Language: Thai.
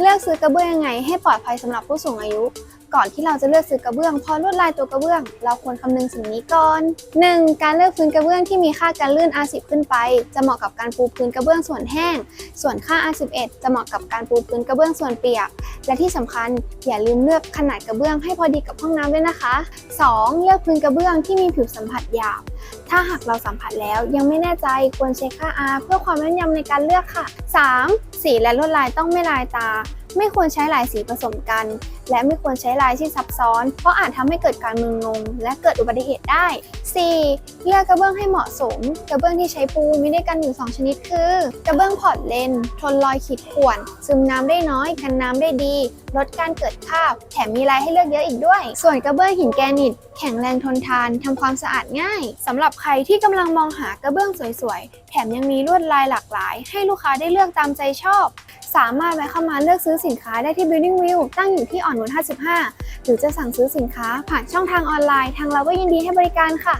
เลือกซื้อกระเบื้องยังไงให้ปลอดภัยสำหรับผู้สูงอายุ ก่อนที่เราจะเลือกซื้อกระเบื้องพราะลวดลายตัวกระเบื้อง เราควรคำนึงสิ่งนี้ก่อน 1. การเลือกพื้นกระเบื้องที่มีค่าการลื่น R10 ขึ้นไป จะเหมาะกับการปูพื้นกระเบื้องส่วนแห้ง ส่วนค่า R11 จะเหมาะกับการปูพื้นกระเบื้องส่วนเปียก และที่สำคัญอย่าลืมเลือกขนาดกระเบื้องให้พอดีกับห้องน้ำด้วยนะคะ 2. เลือกพื้นกระเบื้องที่มีผิวสัมผัสหยาบถ้าหากเราสัมผัสแล้วยังไม่แน่ใจควรเช็คค่า R เพื่อความแม่นยำในการเลือกค่ะ 3. สีและลวดลายต้องไม่ลายตา ไม่ควรใช้หลายสีผสมกัน และไม่ควรใช้ลายที่ซับซ้อน เพราะอาจทำให้เกิดการมึนงง และเกิดอุบัติเหตุได้ 4. เลือกกระเบื้องให้เหมาะสม กระเบื้องที่ใช้ปูมีด้วยกันอยู่ 2 ชนิดคือ กระเบื้องพอร์ตเลนทนรอยขีดข่วน ซึมน้ำได้น้อย กันน้ำได้ดี ลดการเกิดคราบ แถมมีลายให้เลือกเยอะอีกด้วย ส่วนกระเบื้องหินแกรนิตแข็งแรงทนทานทำความสะอาดง่ายสำหรับใครที่กำลังมองหากระเบื้องสวยๆ แถมยังมีลวดลายหลากหลาย ให้ลูกค้าได้เลือกตามใจชอบ สามารถแวะเข้ามาเลือกซื้อสินค้าได้ที่ Building View ตั้งอยู่ที่อ่อนนุช55 หรือจะสั่งซื้อสินค้าผ่านช่องทางออนไลน์ ทางเราก็ยินดีให้บริการค่ะ